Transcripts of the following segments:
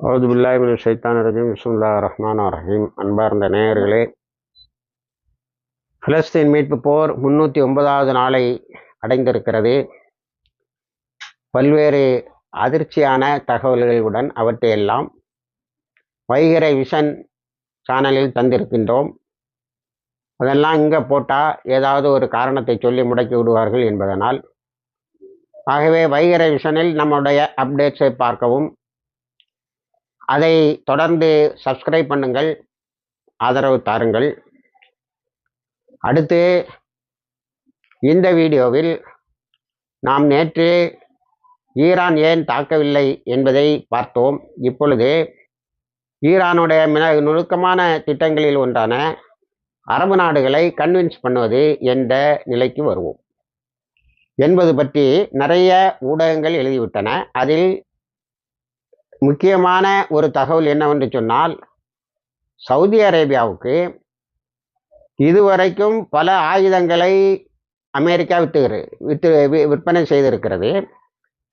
அவது பில்லாஹிமின் சைத்தான் ரஜீம். விஸ்முல்லா ரஹ்மான் ரஹீம். அன்பார்ந்த நேயர்களே பிலஸ்தீன் மீட்பு போர் முன்னூற்றி ஒன்பதாவது நாளை அடைந்திருக்கிறது. பல்வேறு அதிர்ச்சியான தகவல்களுடன் அவற்றையெல்லாம் வைகரை விஷன் சேனலில் தந்திருக்கின்றோம். அதெல்லாம் இங்கே போட்டால் ஏதாவது ஒரு காரணத்தை சொல்லி முடக்கி விடுவார்கள் என்பதனால். ஆகவே வைகரை விஷனில் நம்முடைய அப்டேட்ஸை பார்க்கவும் அதை தொடர்ந்து சப்ஸ்கிரைப் பண்ணுங்கள். ஆதரவு தாருங்கள். அடுத்து இந்த வீடியோவில் நாம் நேற்று ஈரான் ஏன் தாக்கவில்லை என்பதை பார்த்தோம். இப்பொழுது ஈரானுடைய மிக நுணுக்கமான திட்டங்களில் ஒன்றான அரபு நாடுகளை கன்வின்ஸ் பண்ணுவது என்ற நிலைக்கு வருவோம். என்பது பற்றி நிறைய ஊடகங்கள் எழுதிவிட்டன. அதில் முக்கியமான ஒரு தகவல் என்னவென்று சொன்னால் சவுதி அரேபியாவுக்கு இதுவரைக்கும் பல ஆயுதங்களை அமெரிக்கா வித்துகிறது வித்து விற்பனை செய்திருக்கிறது.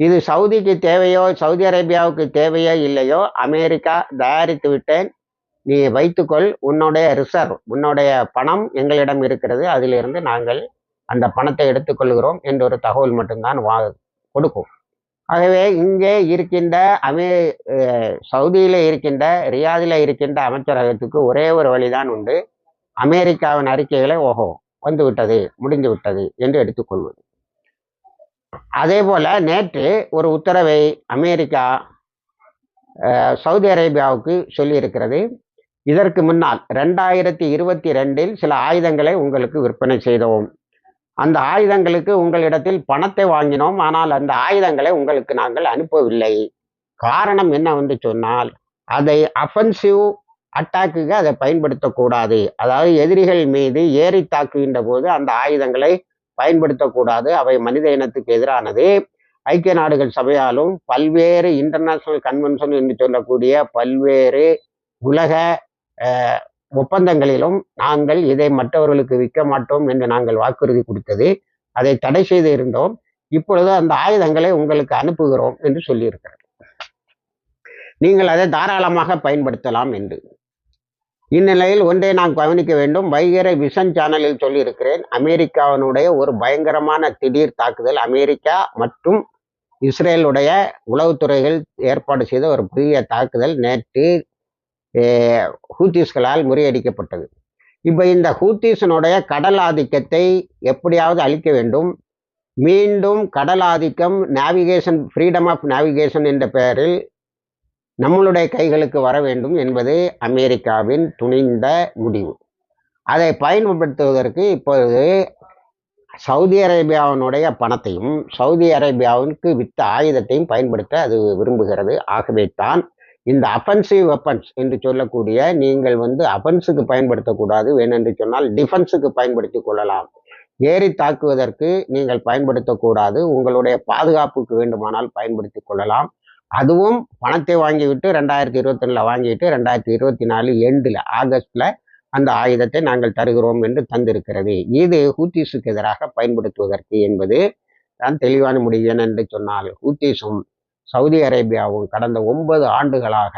இது சவுதிக்கு தேவையோ சவுதி அரேபியாவுக்கு தேவையோ இல்லையோ அமெரிக்கா தயாரித்து விட்டேன். நீ வைத்துக்கொள் உன்னுடைய ரிசர்வ் உன்னுடைய பணம் எங்களிடம் இருக்கிறது. அதிலிருந்து நாங்கள் அந்த பணத்தை எடுத்துக்கொள்கிறோம் என்ற ஒரு தகவல் மட்டும்தான் வா கொடுக்கும். ஆகவே இங்கே இருக்கின்ற அமே சவுதியில் இருக்கின்ற ரியாதில் இருக்கின்ற அமைச்சரகத்துக்கு ஒரே ஒரு வழிதான் உண்டு. அமெரிக்காவின் அறிக்கைகளை ஓஹோ வந்து விட்டது முடிந்து விட்டது என்று எடுத்துக்கொள்வது. அதே போல நேற்று ஒரு உத்தரவை அமெரிக்கா சவுதி அரேபியாவுக்கு சொல்லியிருக்கிறது. இதற்கு முன்னால் ரெண்டாயிரத்தி இருபத்தி ரெண்டில் சில ஆயுதங்களை உங்களுக்கு விற்பனை செய்தோம். அந்த ஆயுதங்களுக்கு உங்களிடத்தில் பணத்தை வாங்கினோம். ஆனால் அந்த ஆயுதங்களை உங்களுக்கு நாங்கள் அனுப்பவில்லை. காரணம் என்ன வந்து சொன்னால் அதை அஃபென்சிவ் அட்டாக்குக்கு அதை பயன்படுத்தக்கூடாது. அதாவது எதிரிகள் மீது ஏறி தாக்குகின்ற போது அந்த ஆயுதங்களை பயன்படுத்தக்கூடாது. அவை மனித இனத்துக்கு எதிரானது. ஐக்கிய நாடுகள் சபையாலும் பல்வேறு இன்டர்நேஷனல் கன்வென்ஷன் என்று சொல்லக்கூடிய பல்வேறு உலக ஒப்பந்தங்களிலும் நாங்கள் இதை மற்றவர்களுக்கு விற்க மாட்டோம் என்று நாங்கள் வாக்குறுதி கொடுத்தது. அதை தடை செய்து இருந்தோம். இப்பொழுது அந்த ஆயுதங்களை உங்களுக்கு அனுப்புகிறோம் என்று சொல்லியிருக்கிறது. நீங்கள் அதை தாராளமாக பயன்படுத்தலாம் என்று. இந்நிலையில் ஒன்றை நான் கவனிக்க வேண்டும். வைகரை விஷன் சேனலில் சொல்லியிருக்கிறேன். அமெரிக்காவினுடைய ஒரு பயங்கரமான திடீர் தாக்குதல். அமெரிக்கா மற்றும் இஸ்ரேலுடைய உளவுத்துறைகள் ஏற்பாடு செய்த ஒரு புதிய தாக்குதல். நேற்று ஹூத்திஸ்களால் முறியடிக்கப்பட்டது. இப்போ இந்த ஹூத்திஸனுடைய கடல் ஆதிக்கத்தை எப்படியாவது அழிக்க வேண்டும். மீண்டும் கடல் ஆதிக்கம் நேவிகேஷன் ஃப்ரீடம் ஆஃப் நேவிகேஷன் என்ற பெயரில் நம்மளுடைய கைகளுக்கு வர வேண்டும் என்பது அமெரிக்காவின் துணிந்த முடிவு. அதை பயன்படுத்துவதற்கு இப்பொழுது சவுதி அரேபியாவினுடைய பணத்தையும் சவுதி அரேபியாவுக்கு வித்த ஆயுதத்தையும் பயன்படுத்த அது விரும்புகிறது. ஆகவே தான் இந்த அஃபென்சிவ் வெப்பன்ஸ் என்று சொல்லக்கூடிய நீங்கள் வந்து அஃபென்ஸுக்கு பயன்படுத்தக்கூடாது வேணென்று சொன்னால் டிஃபென்ஸுக்கு பயன்படுத்தி கொள்ளலாம். ஏறி தாக்குவதற்கு நீங்கள் பயன்படுத்தக்கூடாது உங்களுடைய பாதுகாப்புக்கு வேண்டுமானால் பயன்படுத்தி கொள்ளலாம். அதுவும் பணத்தை வாங்கிவிட்டு ரெண்டாயிரத்தி இருபத்தொன்னில் வாங்கிட்டு ரெண்டாயிரத்தி இருபத்தி நாலு எண்டில் ஆகஸ்டில் அந்த ஆயுதத்தை நாங்கள் தருகிறோம் என்று தந்திருக்கிறது. இது ஹூத்திஸுக்கு எதிராக பயன்படுத்துவதற்கு என்பது தான் தெளிவான முடிவு. என்று சொன்னால் ஹூத்திஸும் சவுதி அரேபியாவும் கடந்த ஒன்பது ஆண்டுகளாக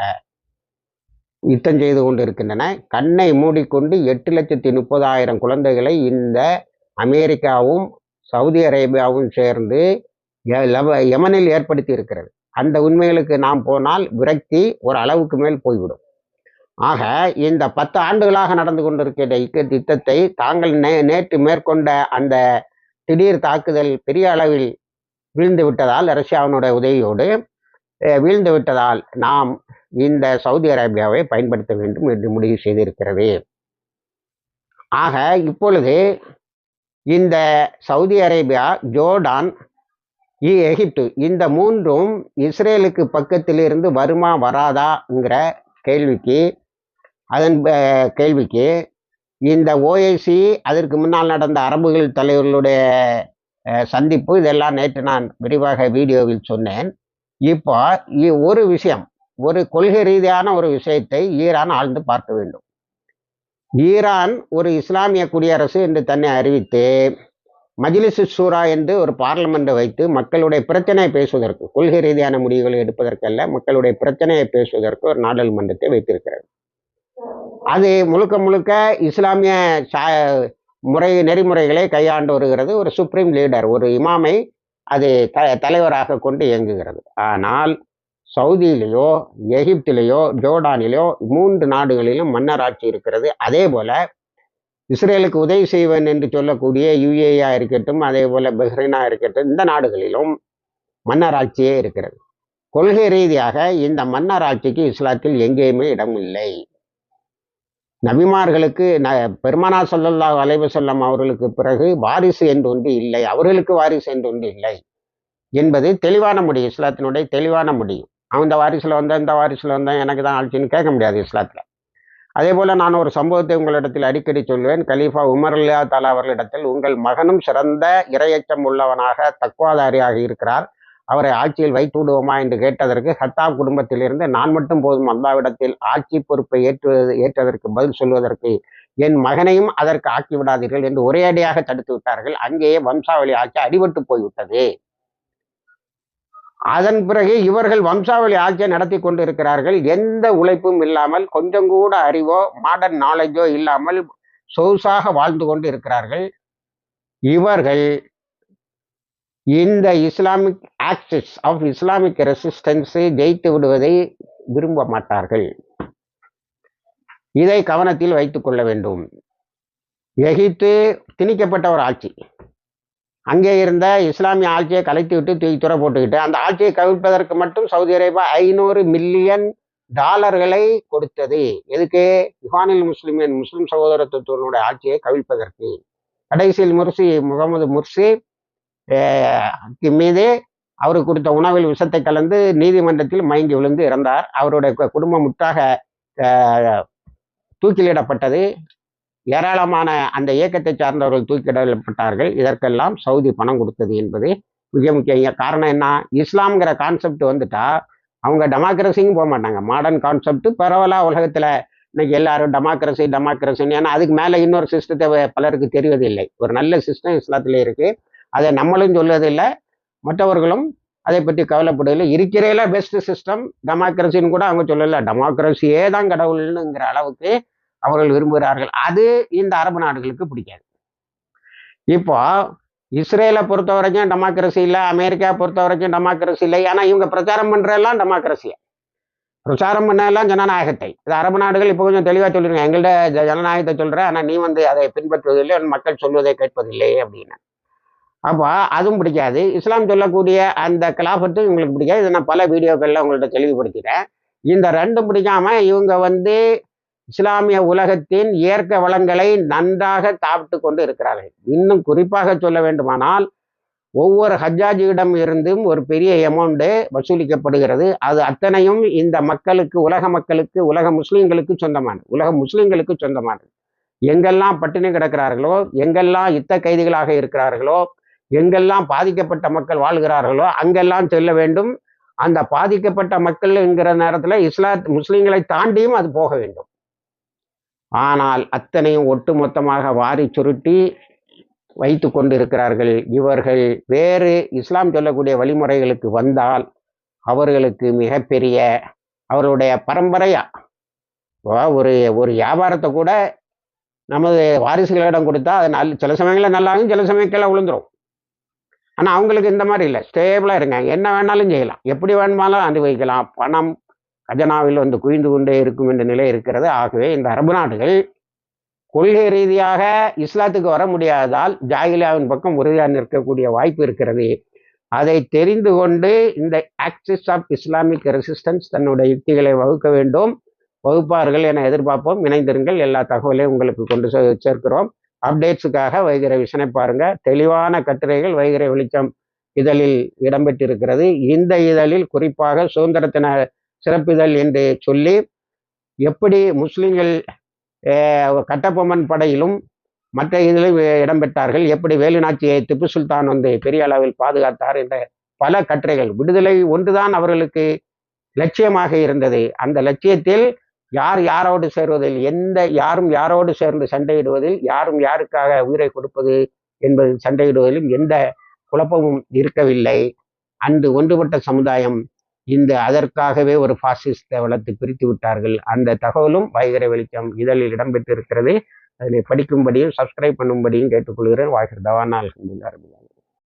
யுத்தம் செய்து கொண்டு இருக்கின்றன கண்ணை மூடிக்கொண்டு எட்டு லட்சத்தி முப்பதாயிரம் குழந்தைகளை இந்த அமெரிக்காவும் சவுதி அரேபியாவும் சேர்ந்து யமனில் ஏற்படுத்தி இருக்கிறது. அந்த உண்மைகளுக்கு நாம் போனால் விரக்தி ஒரு அளவுக்கு மேல் போய்விடும். ஆக இந்த பத்து ஆண்டுகளாக நடந்து கொண்டிருக்கிற யுத்தத்தை தாங்கள் நே நேற்று மேற்கொண்ட அந்த திடீர் தாக்குதல் பெரிய அளவில் வீழ்ந்து விட்டதால் ரஷ்யாவினுடைய உதவியோடு வீழ்ந்து விட்டதால் நாம் இந்த சவுதி அரேபியாவை பயன்படுத்த வேண்டும் என்று முடிவு செய்திருக்கிறது. ஆக இப்பொழுது இந்த சவுதி அரேபியா ஜோர்டான் எகிப்து இந்த மூன்றும் இஸ்ரேலுக்கு பக்கத்திலிருந்து வருமா வராதாங்கிற கேள்விக்கு அதன் கேள்விக்கு இந்த ஓஐசி அதற்கு முன்னால் நடந்த அரபுகள் தலைவர்களுடைய சந்திப்பு இதெல்லாம் நேற்று நான் விரிவாக வீடியோவில் சொன்னேன். இப்போ ஒரு விஷயம் ஒரு கொள்கை ரீதியான ஒரு விஷயத்தை ஈரான் ஆழ்ந்து பார்க்க வேண்டும். ஈரான் ஒரு இஸ்லாமிய குடியரசு என்று தன்னை அறிவித்து மஜிலிசு சூரா என்று ஒரு பார்லமெண்ட்டை வைத்து மக்களுடைய பிரச்சனையை பேசுவதற்கு கொள்கை ரீதியான முடிவுகளை எடுப்பதற்கல்ல மக்களுடைய பிரச்சனையை பேசுவதற்கு ஒரு நாடாளுமன்றத்தை வைத்திருக்கிறது அது முழுக்க முழுக்க இஸ்லாமிய சா முறை நெறிமுறைகளை கையாண்டு வருகிறது. ஒரு சுப்ரீம் லீடர் ஒரு இமாமை அது த தலைவராக கொண்டு இயங்குகிறது. ஆனால் சவுதியிலேயோ எகிப்திலேயோ ஜோர்டானிலேயோ மூன்று நாடுகளிலும் மன்னராட்சி இருக்கிறது. அதே போல இஸ்ரேலுக்கு உதவி செய்வேன் என்று சொல்லக்கூடிய யுஏஆ இருக்கட்டும் அதே போல பஹ்ரைனா இருக்கட்டும் இந்த நாடுகளிலும் மன்னராட்சியே இருக்கிறது. கொள்கை ரீதியாக இந்த மன்னராட்சிக்கு இஸ்லாத்தில் எங்கேயுமே இடம் இல்லை நபிமார்களுக்கு ந பெருமானா சொல்லல்லா அலைவு செல்லம் அவர்களுக்கு பிறகு வாரிசு என்று ஒன்று இல்லை. அவர்களுக்கு வாரிசு என்று ஒன்று இல்லை என்பது தெளிவான முடியும். இஸ்லாத்தினுடைய தெளிவான முடியும். அந்த வாரிசில் வந்தேன் இந்த வாரிசில் வந்தேன் எனக்கு தான் ஆட்சின்னு கேட்க முடியாது இஸ்லாத்தில். அதே போல் நான் ஒரு சம்பவத்தை உங்களிடத்தில் அடிக்கடி சொல்வேன். கலீஃபா உமர் அல்லா தாலா அவர்களிடத்தில் உங்கள் மகனும் சிறந்த இரையச்சம் உள்ளவனாக தக்குவாதாரியாக இருக்கிறார். அவரை ஆட்சியில் வைத்து விடுவோமா என்று கேட்டதற்கு ஹத்தாப் குடும்பத்திலிருந்து நான் மட்டும் போதும் அல்லாவிடத்தில் ஆட்சி பொறுப்பை ஏற்று ஏற்றதற்கு பதில் சொல்வதற்கு என் மகனையும் அதற்கு ஆக்கி விடாதீர்கள் என்று ஒரேடியாக தடுத்து விட்டார்கள். அங்கேயே வம்சாவளி ஆட்சி அடிபட்டு போய்விட்டது. அதன் பிறகு இவர்கள் வம்சாவளி ஆட்சியை நடத்தி கொண்டிருக்கிறார்கள். எந்த உழைப்பும் இல்லாமல் கொஞ்சம் கூட அறிவோ மாடர்ன் நாலேஜோ இல்லாமல் சொகுசாக வாழ்ந்து கொண்டு இருக்கிறார்கள். இவர்கள் இந்த இஸ்லாமிக் ஆக்சிஸ் ஆஃப் இஸ்லாமிக் ரெசிஸ்டன்ஸை ஜெயித்து விடுவதை விரும்ப மாட்டார்கள். இதை கவனத்தில் வைத்துக் கொள்ள வேண்டும். எகிப்து திணிக்கப்பட்ட ஒரு ஆட்சி. அங்கே இருந்த இஸ்லாமிய ஆட்சியை கலைத்து விட்டு தூக்கி துறை போட்டுக்கிட்டு அந்த ஆட்சியை கவிழ்ப்பதற்கு மட்டும் சவுதி அரேபியா ஐநூறு மில்லியன் டாலர்களை கொடுத்தது. எதுக்கு? யுகானில் முஸ்லிமின் முஸ்லிம் சகோதரத்துவத்தினுடைய ஆட்சியை கவிழ்ப்பதற்கு. கடைசியில் முர்சி முகமது முர்சி மீது அவருக்கு கொடுத்த உணவில் விஷத்தை கலந்து நீதிமன்றத்தில் மயங்கி விழுந்து இறந்தார். அவருடைய குடும்பம் முற்றாக தூக்கிலிடப்பட்டது. ஏராளமான அந்த இயக்கத்தை சார்ந்தவர்கள் தூக்கிடப்பட்டார்கள் இதற்கெல்லாம் சவுதி பணம் கொடுத்தது என்பது மிக முக்கிய காரணம் என்ன? இஸ்லாம்ங்கிற கான்செப்ட் வந்துட்டா அவங்க டெமோக்ரஸியும் போக மாட்டாங்க. மாடர்ன் கான்செப்ட் பரவலாக உலகத்தில். இன்னைக்கு எல்லாரும் டெமோக்ரஸி டெமோக்ரஸின்னு ஏன்னா அதுக்கு மேலே இன்னொரு சிஸ்டத்தை பலருக்கு தெரிவதில்லை. ஒரு நல்ல சிஸ்டம் இஸ்லாத்தில் இருக்குது அதை நம்மளும் சொல்வதில்லை மற்றவர்களும் அதை பற்றி கவலைப்படுவதில்லை. இருக்கிறேல பெஸ்ட் சிஸ்டம் டெமோக்ரஸின்னு கூட அவங்க சொல்லலை. டெமோக்ரஸியே தான் கடவுள்னுங்கிற அளவுக்கு அவர்கள் விரும்புகிறார்கள். அது இந்த அரபு நாடுகளுக்கு பிடிக்காது. இப்போ இஸ்ரேலை பொறுத்த வரைக்கும் டெமோக்ரஸி இல்லை அமெரிக்கா பொறுத்த வரைக்கும் டெமோக்ரஸி இல்லை. ஏன்னா இவங்க பிரச்சாரம் பண்ணுறதெல்லாம் டெமோக்ரஸியை பிரச்சாரம் பண்ணதெல்லாம் ஜனநாயகத்தை. இது அரபு நாடுகள் இப்போ கொஞ்சம் தெளிவாக சொல்லிடுங்க எங்கள்கிட்ட ஜனநாயகத்தை சொல்கிற ஆனால் நீ வந்து அதை பின்பற்றுவதில்லை மக்கள் சொல்வதை கேட்பதில்லை அப்படின்னு. அப்போ அதுவும் பிடிக்காது. இஸ்லாம் சொல்லக்கூடிய அந்த கலாபத்தும் இவங்களுக்கு பிடிக்காது. இதை நான் பல வீடியோக்களில் உங்கள்கிட்ட தெளிவுபடுத்திட்டேன். இந்த ரெண்டும் பிடிக்காம இவங்க வந்து இஸ்லாமிய உலகத்தின் இயற்கை வளங்களை நன்றாக சாப்பிட்டு கொண்டு இருக்கிறார்கள். இன்னும் குறிப்பாக சொல்ல வேண்டுமானால் ஒவ்வொரு ஹஜ்ஜாஜியிடம் இருந்தும் ஒரு பெரிய எமௌண்ட்டு வசூலிக்கப்படுகிறது. அது அத்தனையும் இந்த மக்களுக்கு உலக மக்களுக்கு உலக முஸ்லீம்களுக்கு சொந்தமானது. உலக முஸ்லீம்களுக்கு சொந்தமானது. எங்கெல்லாம் பட்டினி கிடக்கிறார்களோ எங்கெல்லாம் யுத்த கைதிகளாக இருக்கிறார்களோ எங்கெல்லாம் பாதிக்கப்பட்ட மக்கள் வாழ்கிறார்களோ அங்கெல்லாம் செல்ல வேண்டும். அந்த பாதிக்கப்பட்ட மக்கள்ங்கிற நேரத்தில் இஸ்லாத் முஸ்லீம்களை தாண்டியும் அது போக வேண்டும். ஆனால் அத்தனையும் ஒட்டுமொத்தமாக வாரி சுருட்டி வைத்து கொண்டிருக்கிறார்கள். இவர்கள் வேறு இஸ்லாம் சொல்லக்கூடிய வழிமுறைகளுக்கு வந்தால் அவர்களுக்கு மிகப்பெரிய அவருடைய பரம்பரையாக ஒரு ஒரு வியாபாரத்தை கூட நமது வாரிசுகளிடம் கொடுத்தா அது நல் சில சமயங்களில் நல்லாகும் சில சமயங்களில் விழுந்துடும் ஆனால் அவங்களுக்கு இந்த மாதிரி இல்லை. ஸ்டேபிளாக இருங்க. என்ன வேணாலும் செய்யலாம். எப்படி வேணுமானாலும் அனுபவிக்கலாம் பணம் கஜனாவில் வந்து குவிந்து கொண்டே இருக்கும் என்ற நிலை இருக்கிறது. ஆகவே இந்த அரபு நாடுகள் கொள்கை ரீதியாக இஸ்லாத்துக்கு வர முடியாததால் ஜாகிலியாவின் பக்கம் உறுதியாக நிற்கக்கூடிய வாய்ப்பு இருக்கிறது. அதை தெரிந்து கொண்டு இந்த ஆக்சிஸ் ஆஃப் இஸ்லாமிக் ரெசிஸ்டன்ஸ் தன்னுடைய யுக்திகளை வகுக்க வேண்டும். வகுப்பார்கள் என எதிர்பார்ப்போம். இணைந்திருங்கள். எல்லா தகவலையும் உங்களுக்கு கொண்டு சேர்க்கிறோம். அப்டேட்ஸுக்காக வைகிற விஷனை பாருங்க. தெளிவான கட்டுரைகள் வைகிற வெளிச்சம் இதழில் இடம்பெற்றிருக்கிறது. இந்த இதழில் குறிப்பாக சுதந்திரத்தின சிறப்பிதழ் என்று சொல்லி எப்படி முஸ்லிம்கள் கட்டபொம்மன் படையிலும் மற்ற இதிலும் இடம்பெற்றார்கள் எப்படி வேலுநாச்சியை திப்பு சுல்தான் வந்து பெரிய அளவில் பாதுகாத்தார் என்ற பல கட்டுரைகள். விடுதலை ஒன்றுதான் அவர்களுக்கு லட்சியமாக இருந்தது. அந்த லட்சியத்தில் யார் யாரோடு சேர்வதில் எந்த யாரும் யாரோடு சேர்ந்து சண்டையிடுவதில் யாரும் யாருக்காக உயிரை கொடுப்பது என்பது சண்டையிடுவதிலும் எந்த குழப்பமும் இருக்கவில்லை. அன்று ஒன்றுபட்ட சமுதாயம் இந்த அதற்காகவே ஒரு பாசிஸ்ட வளர்த்து பிரித்து விட்டார்கள். அந்த தகவலும் வைகரை வெளிச்சம் இதழில் இடம்பெற்றிருக்கிறது. அதனை படிக்கும்படியும் சப்ஸ்கிரைப் பண்ணும்படியும் கேட்டுக்கொள்கிறேன். வாய்ஸ் தவானால்